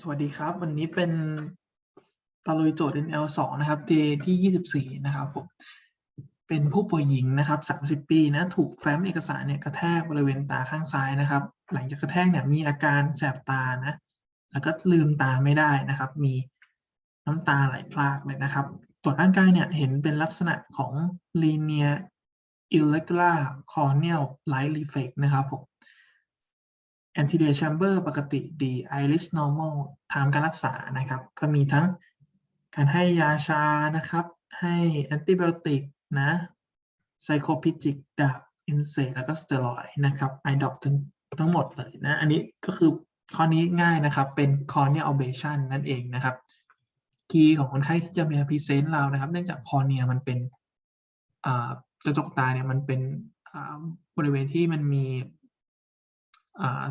สวัสดีครับ วันนี้เป็นตะลุยโจทย์ NL2 นะครับ day ที่24 นะครับผมเป็นผู้ป่วยหญิงนะครับ 30 ปีนะถูกแฟ้มเอกสารเนี่ยกระแทกบริเวณตาข้างซ้ายนะครับ หลังจากกระแทกเนี่ยมีอาการแสบตานะแล้วก็ลืมตาไม่ได้นะครับ มีน้ำตาไหลพรากเลยนะครับตรวจร่างกายเนี่ยเห็นเป็นลักษณะของ linear irregular corneal light reflex นะครับผม anterior chamber ปกติดี iris normal ทางการรักษานะครับ ก็มีทั้งการให้ยาชานะครับ ให้แอนติบโอติกนะไซโคพิจิกดับอินเซแล้วก็สเตียรอยด์นะครับไอดอปทั้งทั้งหมดเลยนะ อันนี้ก็คือข้อนี้ง่ายนะครับ เป็น corneal ablation นั่นเองนะครับคีย์ของคนไข้ที่จะมีพรีเซนต์เรานะครับ เนื่องจากคอเนียมันเป็นกระจกตาเนี่ยมันเป็นบริเวณที่มันมี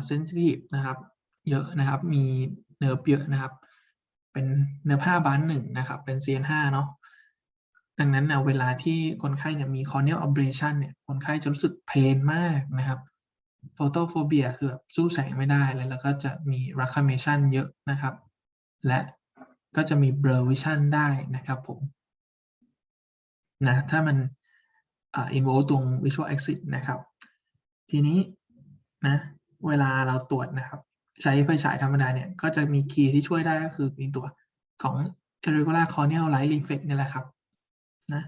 เซนซิทีฟนะครับ เยอะนะครับ มีเนิร์ฟเยอะนะครับ เป็นเนื้อผ้าบานหนึ่งนะครับ เป็น CN5 เนาะดังนั้นนะเวลาที่คนไข้เนี่ยมี corneal ablation เนี่ย คนไข้จะรู้สึกเพนมากนะครับ photophobia คือแบบสู้แสงไม่ได้เลยแล้วก็จะมี lacrimation เยอะนะครับ และก็จะมี blur vision ได้นะครับผมนะถ้ามันอ่า involve ตรง visual axis นะครับ ทีนี้นะ เวลาเราตรวจนะครับ ใช้ไฟฉายธรรมดาเนี่ย ก็จะมีคีย์ที่ช่วยได้ก็คือมีตัวของ irregular corneal light reflex นี่แหละครับนะ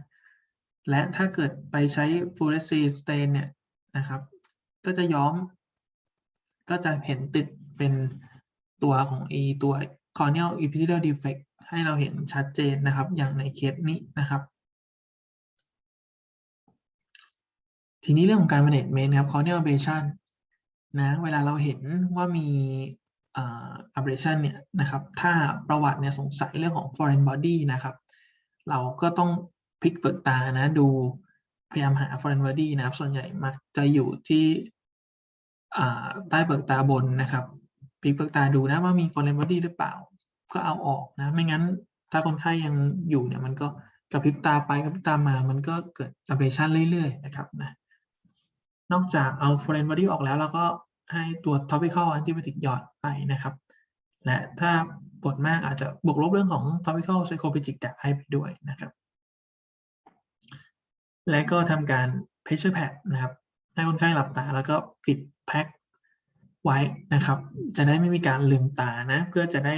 และถ้าเกิดไปใช้ fluorescein stain เนี่ยนะครับ ก็จะย้อม ก็จะเห็นติดเป็นตัวของ e ตัว corneal epithelial defect ให้เราเห็นชัดเจนนะครับ อย่างในเคสนี้นะครับ ทีนี้เรื่องของการ management ครับ corneal ablation นะเวลาเราเห็นว่ามีอ่า ablation เนี่ยนะครับถ้าประวัติเนี่ยสงสัยเรื่องของ foreign body นะครับ เราก็ต้องพลิกเปลือกตานะดูพยายามหา foreign body นะครับ ส่วนใหญ่มักจะอยู่ที่ใต้เปลือกตาบนนะครับพลิกเปลือกตาดูนะว่ามี foreign body หรือเปล่า ก็เอาออกนะไม่งั้นถ้าคนไข้ยังอยู่เนี่ยมันก็กระพริบตาไปกระพริบตามามันก็เกิด ablation เรื่อยๆนะครับนะนอกจากเอา foreign body ออกแล้วเราก็ ให้ตัว topical antibiotic หยอดไปนะครับ และถ้าปวดมากอาจจะบวกลบเรื่องของ topical psychopegic ดักให้ไปด้วยนะครับ และก็ทำการ pressure pad นะครับ ให้คนไข้หลับตาแล้วก็ปิดแพ็คไว้นะครับ จะได้ไม่มีการลืมตานะ เพื่อจะได้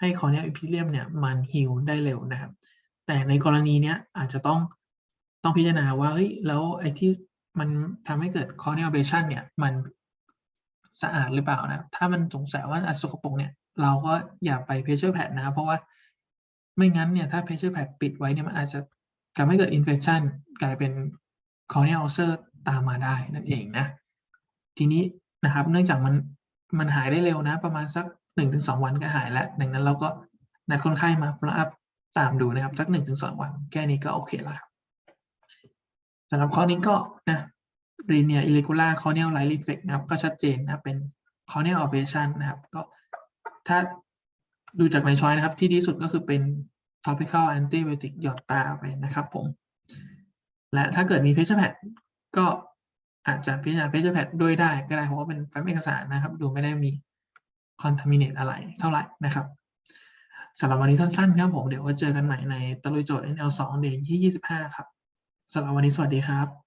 ให้ corneal epithelium เนี่ยมันฮีลได้เร็วนะครับ แต่ในกรณีเนี้ยอาจจะต้องต้องพิจารณาว่าเฮ้ยแล้วไอ้ที่มันทำให้เกิด corneal ablation เนี่ย มัน สะอาดหรือเปล่านะ ถ้ามันสงสัยว่าอันสกปรกเนี่ย เราก็อย่าไป pressure pad นะ เพราะว่าไม่งั้นเนี่ยถ้า pressure pad ปิดไว้เนี่ยมันอาจจะทำให้เกิด infection กลายเป็น corneal ulcer ตามมาได้นั่นเองนะ ทีนี้นะครับ เนื่องจากมันมันหายได้เร็วนะ ประมาณสักหนึ่งถึงสองวันก็หายแล้ว ดังนั้นเราก็นัดคนไข้มา follow up ตามดูนะครับ สักหนึ่งถึงสองวัน แค่นี้ก็โอเคแล้วครับสำหรับข้อนี้ก็นะ linear irregular corneal light reflex นะครับก็ชัดเจนนะเป็น corneal ablation นะครับ ก็ถ้าดูจากในช้อยนะครับที่ดีสุดก็คือเป็น topical antibiotic หยอดตาไปนะครับผม และถ้าเกิดมี pressure pad ก็อาจจะพิจารณา pressure pad ด้วยได้ก็ได้เพราะว่าเป็นแฟ้มเอกสารนะครับ ดูไม่ได้มี contaminate อะไรเท่าไหร่นะครับสำหรับวันนี้สั้นๆครับผม เดี๋ยวไว้เจอกันใหม่ในตะลุยโจทย์ NL2 เดือนที่ 25 ครับสำหรับวันนี้สวัสดีครับ